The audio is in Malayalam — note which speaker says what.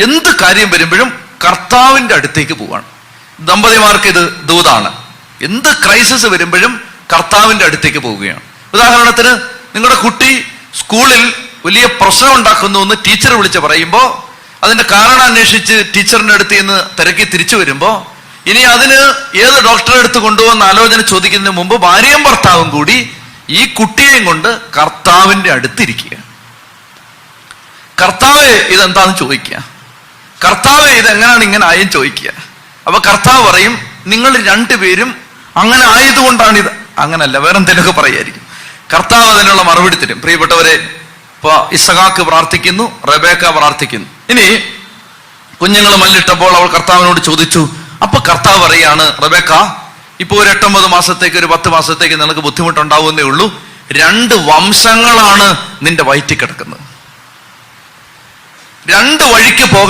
Speaker 1: എന്ത് കാര്യം വരുമ്പോഴും കർത്താവിന്റെ അടുത്തേക്ക് പോവാണ്. ദമ്പതിമാർക്ക് ഇത് ദൂതാണ്. എന്ത് ക്രൈസിസ് വരുമ്പോഴും കർത്താവിന്റെ അടുത്തേക്ക് പോവുകയാണ്. ഉദാഹരണത്തിന് നിങ്ങളുടെ കുട്ടി സ്കൂളിൽ വലിയ പ്രശ്നം ഉണ്ടാക്കുന്നു എന്ന് ടീച്ചർ വിളിച്ച് പറയുമ്പോൾ അതിന്റെ കാരണം അന്വേഷിച്ച് ടീച്ചറിന്റെ അടുത്ത് നിന്ന് തിരക്കി തിരിച്ചു വരുമ്പോൾ ഇനി അതിന് ഏത് ഡോക്ടറെ അടുത്ത് കൊണ്ടുപോകുന്ന ആലോചന ചോദിക്കുന്നതിന് മുമ്പ് ഭാര്യയും ഭർത്താവും കൂടി ഈ കുട്ടിയെയും കൊണ്ട് കർത്താവിന്റെ അടുത്തിരിക്കുക കർത്താവ് ഇതെന്താന്ന് ചോദിക്കുക? കർത്താവ് ഇതെങ്ങനെയാണ് ഇങ്ങനെ ആയും ചോദിക്കുക. അപ്പൊ കർത്താവ് പറയും നിങ്ങൾ രണ്ടുപേരും അങ്ങനെ ആയതുകൊണ്ടാണ് ഇത്. അങ്ങനല്ല വേറെ എന്തെങ്കിലുമൊക്കെ പറയായിരിക്കും. കർത്താവ് അതിനുള്ള മറുപടി തരും. പ്രിയപ്പെട്ടവരെ ഇപ്പൊ ഇസഹാക്ക് പ്രാർത്ഥിക്കുന്നു റബേക്ക പ്രാർത്ഥിക്കുന്നു. ഇനി കുഞ്ഞുങ്ങൾ മല്ലിട്ടപ്പോൾ അവൾ കർത്താവിനോട് ചോദിച്ചു അപ്പൊ കർത്താവ് പറയാണ് റബേക്ക ഇപ്പൊ ഒരു എട്ടൊമ്പത് മാസത്തേക്ക് ഒരു പത്ത് മാസത്തേക്ക് നിനക്ക് ബുദ്ധിമുട്ടുണ്ടാവുന്നേ ഉള്ളൂ. രണ്ട് വംശങ്ങളാണ് നിന്റെ വയറ്റിൽ കിടക്കുന്നത്. രണ്ട് വഴിക്ക്